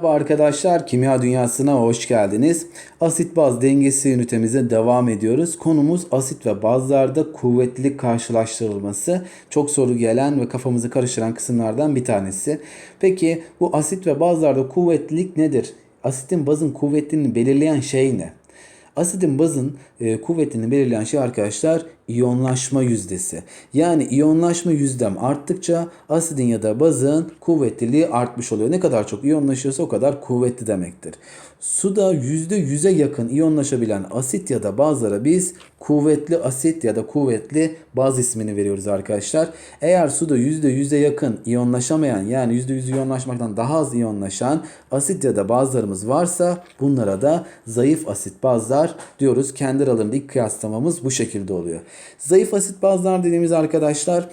Merhaba arkadaşlar, kimya dünyasına hoş geldiniz. Asit baz dengesi ünitemize devam ediyoruz. Konumuz asit ve bazlarda kuvvetlilik karşılaştırılması. Çok soru gelen ve kafamızı karıştıran kısımlardan bir tanesi. Peki bu asit ve bazlarda kuvvetlilik nedir? Asitin bazın kuvvetliliğini belirleyen şey ne? Asitin bazın e, kuvvetini belirleyen şey arkadaşlar iyonlaşma yüzdesi. Yani iyonlaşma yüzdem arttıkça asidin ya da bazın kuvvetliliği artmış oluyor. Ne kadar çok iyonlaşıyorsa o kadar kuvvetli demektir. Suda %100'e yakın iyonlaşabilen asit ya da bazlara biz kuvvetli asit ya da kuvvetli baz ismini veriyoruz arkadaşlar. Eğer suda %100'e yakın iyonlaşamayan yani %100 iyonlaşmaktan daha az iyonlaşan asit ya da bazlarımız varsa bunlara da zayıf asit bazlar diyoruz. Kendi aralarında ilk kıyaslamamız bu şekilde oluyor. Zayıf asit bazlar dediğimiz arkadaşlar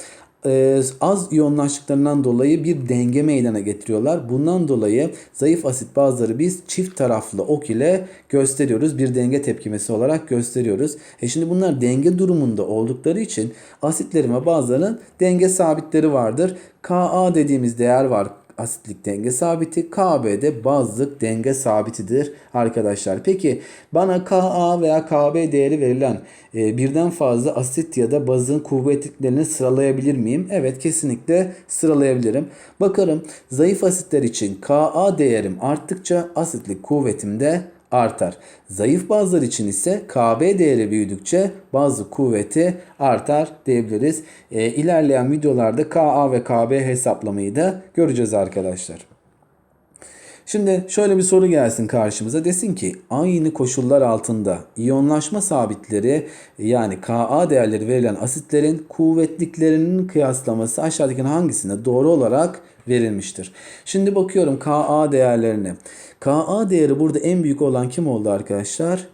az iyonlaştıklarından dolayı bir denge meydana getiriyorlar. Bundan dolayı zayıf asit bazları biz çift taraflı ok ile gösteriyoruz. Bir denge tepkimesi olarak gösteriyoruz. E şimdi bunlar denge durumunda oldukları için asitlerin ve bazılarının denge sabitleri vardır. Ka dediğimiz değer var asitlik denge sabiti. KB'de bazlık denge sabitidir arkadaşlar. Peki bana Ka veya Kb değeri verilen e, birden fazla asit ya da bazın kuvvetliklerini sıralayabilir miyim? Evet kesinlikle sıralayabilirim. Bakarım zayıf asitler için Ka değerim arttıkça asitlik kuvvetim de artar. Zayıf bazlar için ise KB değeri büyüdükçe bazı kuvveti artar diyebiliriz. E, ilerleyen videolarda Ka ve KB hesaplamayı da göreceğiz arkadaşlar. Şimdi şöyle bir soru gelsin karşımıza. Desin ki aynı koşullar altında iyonlaşma sabitleri yani Ka değerleri verilen asitlerin kuvvetliklerinin kıyaslaması aşağıdaki hangisinde doğru olarak verilmiştir. Şimdi bakıyorum Ka değerlerine. Ka değeri burada en büyük olan kim oldu arkadaşlar?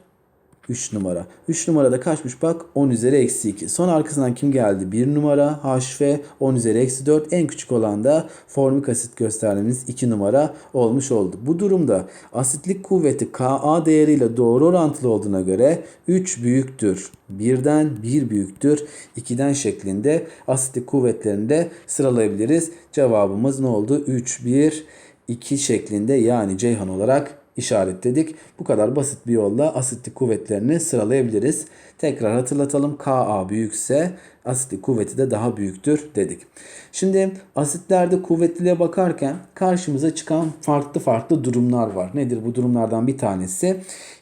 3 numara. 3 numarada kaçmış bak 10 üzeri eksi 2. Son arkasından kim geldi? 1 numara HF 10 üzeri eksi 4. En küçük olan da formik asit gösterdiğimiz 2 numara olmuş oldu. Bu durumda asitlik kuvveti Ka değeriyle doğru orantılı olduğuna göre 3 büyüktür. 1'den 1 büyüktür. 2'den şeklinde asitlik kuvvetlerini de sıralayabiliriz. Cevabımız ne oldu? 3, 1, 2 şeklinde yani Ceyhan olarak işaretledik. Bu kadar basit bir yolla asitlik kuvvetlerini sıralayabiliriz. Tekrar hatırlatalım. Ka büyükse asitlik kuvveti de daha büyüktür dedik. Şimdi asitlerde kuvvetliliğe bakarken karşımıza çıkan farklı farklı durumlar var. Nedir bu durumlardan bir tanesi?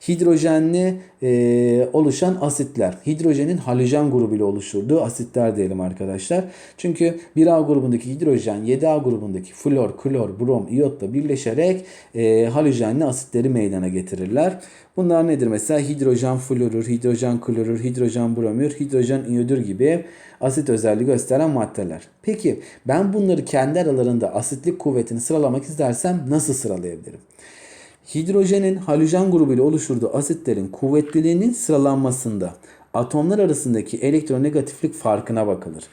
Hidrojenli e, oluşan asitler. Hidrojenin halojen grubuyla oluşturduğu asitler diyelim arkadaşlar. Çünkü 1A grubundaki hidrojen 7A grubundaki flor, klor, brom, iyotla birleşerek e, halojenli asitleri meydana getirirler. Bunlar nedir? Mesela hidrojen florür, hidrojen klorür, hidrojen bromür, hidrojen iyodür gibi asit özelliği gösteren maddeler. Peki ben bunları kendi aralarında asitlik kuvvetini sıralamak istersem nasıl sıralayabilirim? Hidrojenin halojen grubuyla oluşturduğu asitlerin kuvvetliliğinin sıralanmasında atomlar arasındaki elektronegatiflik farkına bakılır.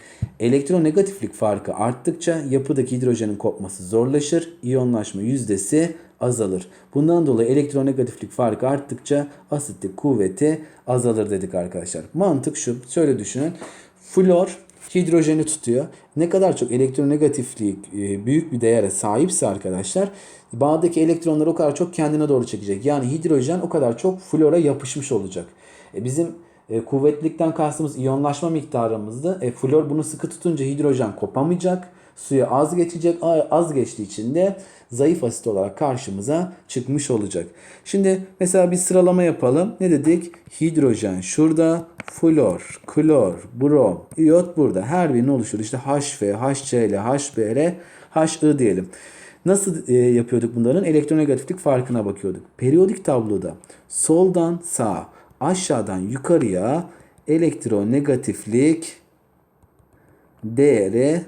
Elektronegatiflik farkı arttıkça yapıdaki hidrojenin kopması zorlaşır, iyonlaşma yüzdesi azalır. Bundan dolayı elektronegatiflik farkı arttıkça asitlik kuvveti azalır dedik arkadaşlar. Mantık şu, şöyle düşünün. Flor hidrojeni tutuyor. Ne kadar çok elektronegatiflik e, büyük bir değere sahipse arkadaşlar bağdaki elektronlar o kadar çok kendine doğru çekecek. Yani hidrojen o kadar çok flora yapışmış olacak. E bizim e, kuvvetlilikten kastımız iyonlaşma miktarımızdı. E, flor bunu sıkı tutunca hidrojen kopamayacak. Suya az geçecek. Az geçtiği için de zayıf asit olarak karşımıza çıkmış olacak. Şimdi mesela bir sıralama yapalım. Ne dedik? Hidrojen şurada, flor, klor, brom, iyot burada. Her birinin oluşur. İşte HF, HCl, HBr, HI diyelim. Nasıl e, yapıyorduk bunların? Elektronegatiflik farkına bakıyorduk. Periyodik tabloda soldan sağa, aşağıdan yukarıya elektronegatiflik değeri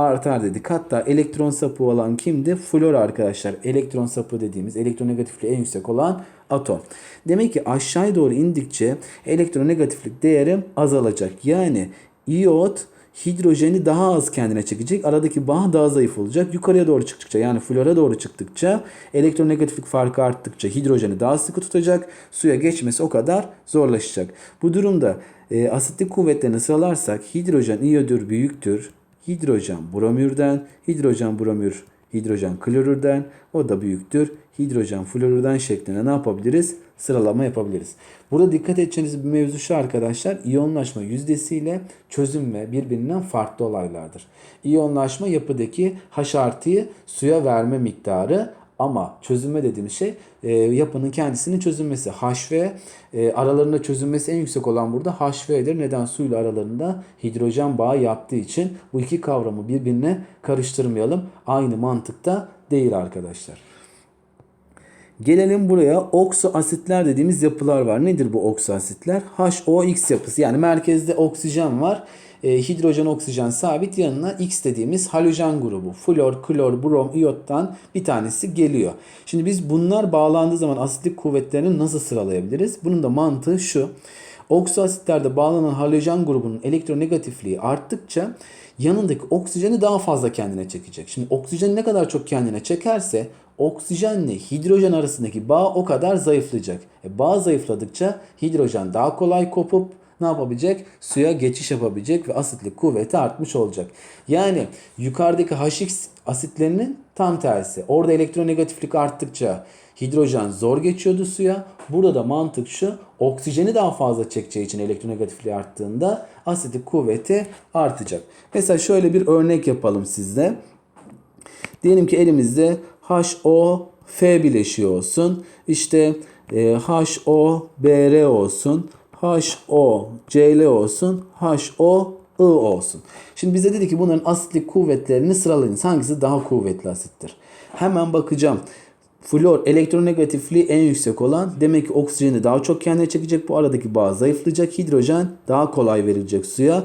artar dedik. Hatta elektron sapı olan kimdi? Flor arkadaşlar. Elektron sapı dediğimiz elektronegatifliği en yüksek olan atom. Demek ki aşağıya doğru indikçe elektronegatiflik değeri azalacak. Yani iot hidrojeni daha az kendine çekecek. Aradaki bağ daha zayıf olacak. Yukarıya doğru çıktıkça yani flora doğru çıktıkça elektronegatiflik farkı arttıkça hidrojeni daha sıkı tutacak. Suya geçmesi o kadar zorlaşacak. Bu durumda e, asitlik kuvvetlerini sıralarsak hidrojen iyodür büyüktür hidrojen bromürden, hidrojen bromür hidrojen klorürden. O da büyüktür hidrojen florürden şeklinde ne yapabiliriz? Sıralama yapabiliriz. Burada dikkat edeceğiniz bir mevzu şu arkadaşlar. İyonlaşma yüzdesiyle çözüm ve birbirinden farklı olaylardır. İyonlaşma yapıdaki H artıyı suya verme miktarı ama çözünme dediğimiz şey e, yapının kendisinin çözünmesi. HV e, aralarında çözünmesi en yüksek olan burada HV'dir. Neden? Suyla aralarında hidrojen bağı yaptığı için bu iki kavramı birbirine karıştırmayalım. Aynı mantıkta değil arkadaşlar. Gelelim buraya okso asitler dediğimiz yapılar var. Nedir bu okso asitler? HOX yapısı yani merkezde oksijen var. E, hidrojen oksijen sabit yanına X dediğimiz halojen grubu. Flor, klor, brom, iyottan bir tanesi geliyor. Şimdi biz bunlar bağlandığı zaman asitlik kuvvetlerini nasıl sıralayabiliriz? Bunun da mantığı şu. Okso asitlerde bağlanan halojen grubunun elektronegatifliği arttıkça yanındaki oksijeni daha fazla kendine çekecek. Şimdi oksijen ne kadar çok kendine çekerse oksijenle hidrojen arasındaki bağ o kadar zayıflayacak. E, bağ zayıfladıkça hidrojen daha kolay kopup ne yapabilecek? Suya geçiş yapabilecek ve asitlik kuvveti artmış olacak. Yani yukarıdaki HX asitlerinin tam tersi. Orada elektronegatiflik arttıkça hidrojen zor geçiyordu suya. Burada da mantık şu. Oksijeni daha fazla çekeceği için elektronegatifliği arttığında asitlik kuvveti artacak. Mesela şöyle bir örnek yapalım sizde. Diyelim ki elimizde HOF bileşiği olsun. İşte e, HOBR olsun. HOCl olsun. HOI olsun. Şimdi bize dedi ki bunların asitlik kuvvetlerini sıralayın. Hangisi daha kuvvetli asittir? Hemen bakacağım. Flor elektronegatifliği en yüksek olan demek ki oksijeni daha çok kendine çekecek. Bu aradaki bağ zayıflayacak. Hidrojen daha kolay verilecek suya.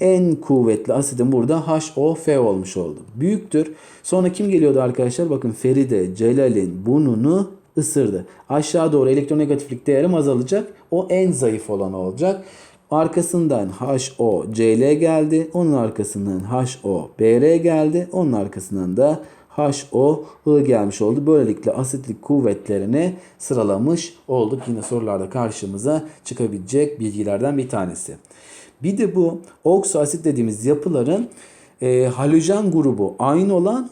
En kuvvetli asidim burada HOF olmuş oldu. Büyüktür. Sonra kim geliyordu arkadaşlar? Bakın Feride Celal'in burnunu ısırdı. Aşağı doğru elektronegatiflik değerim azalacak. O en zayıf olan olacak. Arkasından HOCl geldi. Onun arkasından HOBr geldi. Onun arkasından da HOI gelmiş oldu. Böylelikle asitlik kuvvetlerini sıralamış olduk. Yine sorularda karşımıza çıkabilecek bilgilerden bir tanesi. Bir de bu okso asit dediğimiz yapıların e, halojen grubu aynı olan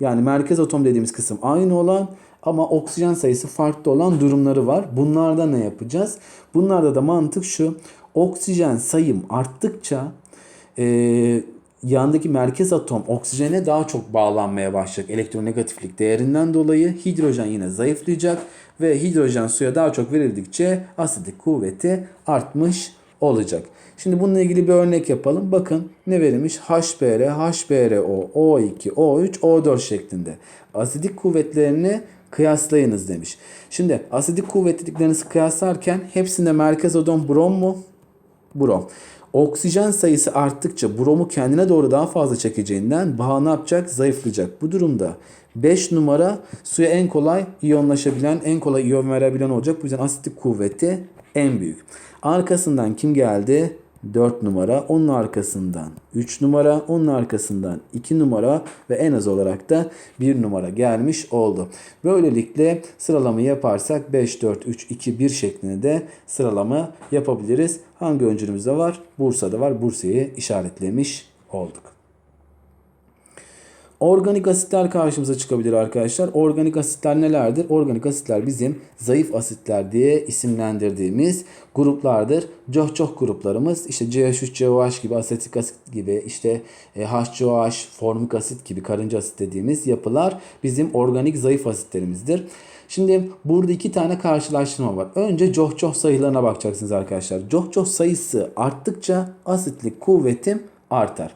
yani merkez atom dediğimiz kısım aynı olan ama oksijen sayısı farklı olan durumları var. Bunlarda ne yapacağız? Bunlarda da mantık şu. Oksijen sayım arttıkça e, yandaki merkez atom oksijene daha çok bağlanmaya başlayacak elektronegatiflik değerinden dolayı hidrojen yine zayıflayacak ve hidrojen suya daha çok verildikçe asidik kuvveti artmış olacak. Şimdi bununla ilgili bir örnek yapalım. Bakın ne verilmiş? HBr, HBrO, O2, O3, O4 şeklinde. Asidik kuvvetlerini kıyaslayınız demiş. Şimdi asidik kuvvetliliklerinizi kıyaslarken hepsinde merkez atom brom mu? Brom. Oksijen sayısı arttıkça bromu kendine doğru daha fazla çekeceğinden bağ ne yapacak? Zayıflayacak. Bu durumda 5 numara suya en kolay iyonlaşabilen, en kolay iyon verebilen olacak. Bu yüzden asitik kuvveti en büyük. Arkasından kim geldi? 4 numara. Onun arkasından 3 numara. Onun arkasından 2 numara ve en az olarak da 1 numara gelmiş oldu. Böylelikle sıralama yaparsak 5, 4, 3, 2, 1 şeklinde de sıralama yapabiliriz. Hangi öncülümüzde var? Bursa'da var. Bursa'yı işaretlemiş olduk. Organik asitler karşımıza çıkabilir arkadaşlar. Organik asitler nelerdir? Organik asitler bizim zayıf asitler diye isimlendirdiğimiz gruplardır. Coh-coh gruplarımız işte CH3, COH gibi asetik asit gibi işte HCOH, formik asit gibi karınca asit dediğimiz yapılar bizim organik zayıf asitlerimizdir. Şimdi burada iki tane karşılaştırma var. Önce coh-coh sayılarına bakacaksınız arkadaşlar. Coh-coh sayısı arttıkça asitlik kuvvetim artar.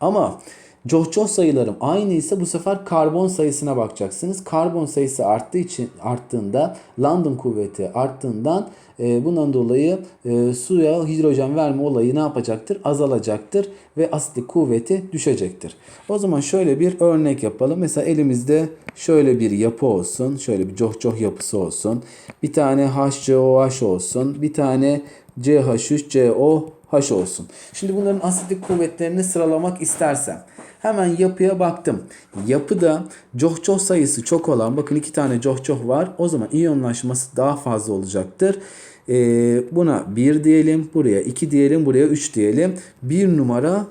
Ama Coh-coh sayılarım aynı ise bu sefer karbon sayısına bakacaksınız. Karbon sayısı arttığı için arttığında London kuvveti arttığından e, bundan dolayı e, suya hidrojen verme olayı ne yapacaktır? Azalacaktır ve asitlik kuvveti düşecektir. O zaman şöyle bir örnek yapalım. Mesela elimizde şöyle bir yapı olsun. Şöyle bir coh-coh yapısı olsun. Bir tane HCOH olsun. Bir tane CH3CO H olsun. Şimdi bunların asitlik kuvvetlerini sıralamak istersem hemen yapıya baktım. Yapıda coh-coh sayısı çok olan bakın iki tane coh-coh var. O zaman iyonlaşması daha fazla olacaktır. Ee, buna 1 diyelim. Buraya 2 diyelim. Buraya 3 diyelim. 1 numara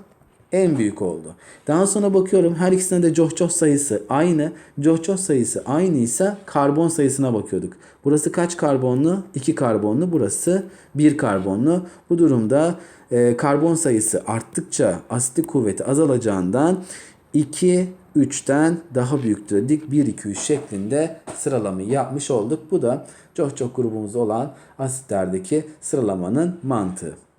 en büyük oldu. Daha sonra bakıyorum her ikisinde de coh sayısı aynı. Coh sayısı aynıysa karbon sayısına bakıyorduk. Burası kaç karbonlu? 2 karbonlu. Burası 1 karbonlu. Bu durumda e, karbon sayısı arttıkça asitlik kuvveti azalacağından 2 3'ten daha büyüktür dedik. 1 2 3 şeklinde sıralamayı yapmış olduk. Bu da çok çok grubumuz olan asitlerdeki sıralamanın mantığı.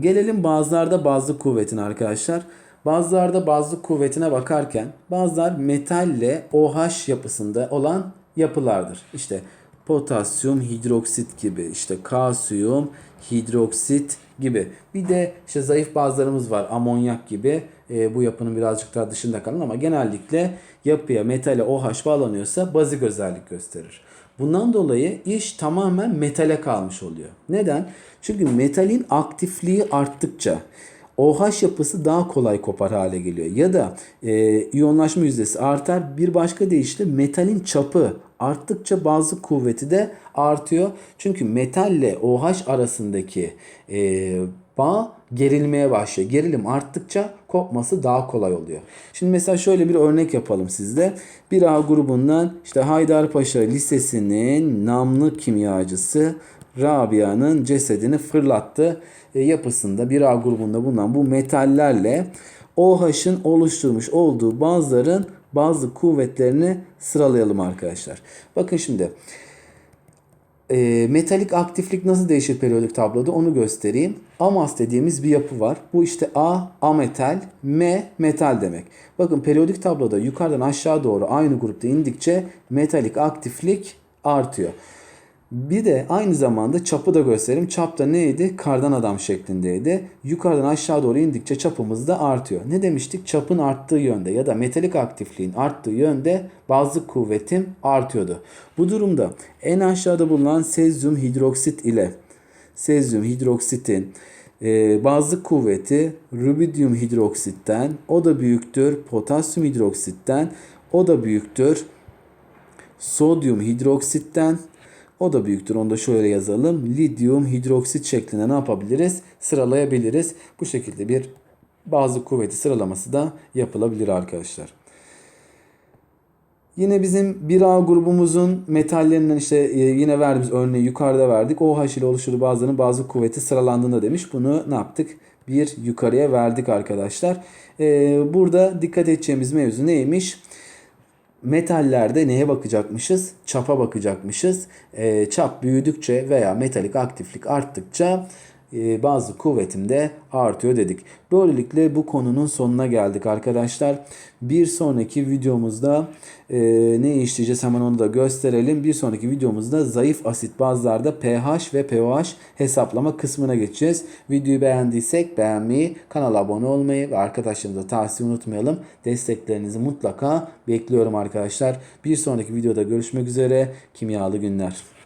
Gelelim bazılarda bazı kuvvetine arkadaşlar. Bazılarda bazı kuvvetine bakarken bazılar metalle OH yapısında olan yapılardır. İşte potasyum hidroksit gibi, işte kalsiyum hidroksit gibi. Bir de işte zayıf bazılarımız var. Amonyak gibi. E, bu yapının birazcık daha dışında kalan ama genellikle yapıya metale OH bağlanıyorsa bazik özellik gösterir. Bundan dolayı iş tamamen metale kalmış oluyor. Neden? Çünkü metalin aktifliği arttıkça OH yapısı daha kolay kopar hale geliyor. Ya da e, iyonlaşma yüzdesi artar. Bir başka deyişle metalin çapı arttıkça bazı kuvveti de artıyor. Çünkü metalle OH arasındaki e, bağ gerilmeye başlıyor. Gerilim arttıkça kopması daha kolay oluyor. Şimdi mesela şöyle bir örnek yapalım sizde. Bir A grubundan işte Haydarpaşa Lisesi'nin namlı kimyacısı Rabia'nın cesedini fırlattı. E, yapısında bir A grubunda bulunan bu metallerle OH'ın oluşturmuş olduğu bazıların bazı kuvvetlerini sıralayalım arkadaşlar. Bakın şimdi e, metalik aktiflik nasıl değişir periyodik tabloda onu göstereyim. Amas dediğimiz bir yapı var. Bu işte A ametal, M metal demek. Bakın periyodik tabloda yukarıdan aşağı doğru aynı grupta indikçe metalik aktiflik artıyor. Bir de aynı zamanda çapı da göstereyim. Çap da neydi? Kardan adam şeklindeydi. Yukarıdan aşağı doğru indikçe çapımız da artıyor. Ne demiştik? Çapın arttığı yönde ya da metalik aktifliğin arttığı yönde bazı kuvvetim artıyordu. Bu durumda en aşağıda bulunan sezyum hidroksit ile sezyum hidroksitin e, bazı kuvveti rubidium hidroksitten o da büyüktür potasyum hidroksitten o da büyüktür sodyum hidroksitten o da büyüktür. Onu da şöyle yazalım. Lityum hidroksit şeklinde ne yapabiliriz? Sıralayabiliriz. Bu şekilde bir bazı kuvveti sıralaması da yapılabilir arkadaşlar. Yine bizim 1A grubumuzun metallerinden işte e, yine verdiğimiz örneği yukarıda verdik. OH ile oluşturduğu bazılarının bazı kuvveti sıralandığında demiş. Bunu ne yaptık? Bir yukarıya verdik arkadaşlar. Ee, burada dikkat edeceğimiz mevzu neymiş? Metallerde neye bakacakmışız? Çapa bakacakmışız. E, çap büyüdükçe veya metalik aktiflik arttıkça bazı kuvvetim de artıyor dedik. Böylelikle bu konunun sonuna geldik arkadaşlar. Bir sonraki videomuzda e, ne işleyeceğiz hemen onu da gösterelim. Bir sonraki videomuzda zayıf asit bazlarda pH ve pOH hesaplama kısmına geçeceğiz. Videoyu beğendiysek beğenmeyi, kanala abone olmayı ve arkadaşlarımıza tavsiye unutmayalım. Desteklerinizi mutlaka bekliyorum arkadaşlar. Bir sonraki videoda görüşmek üzere. Kimyalı günler.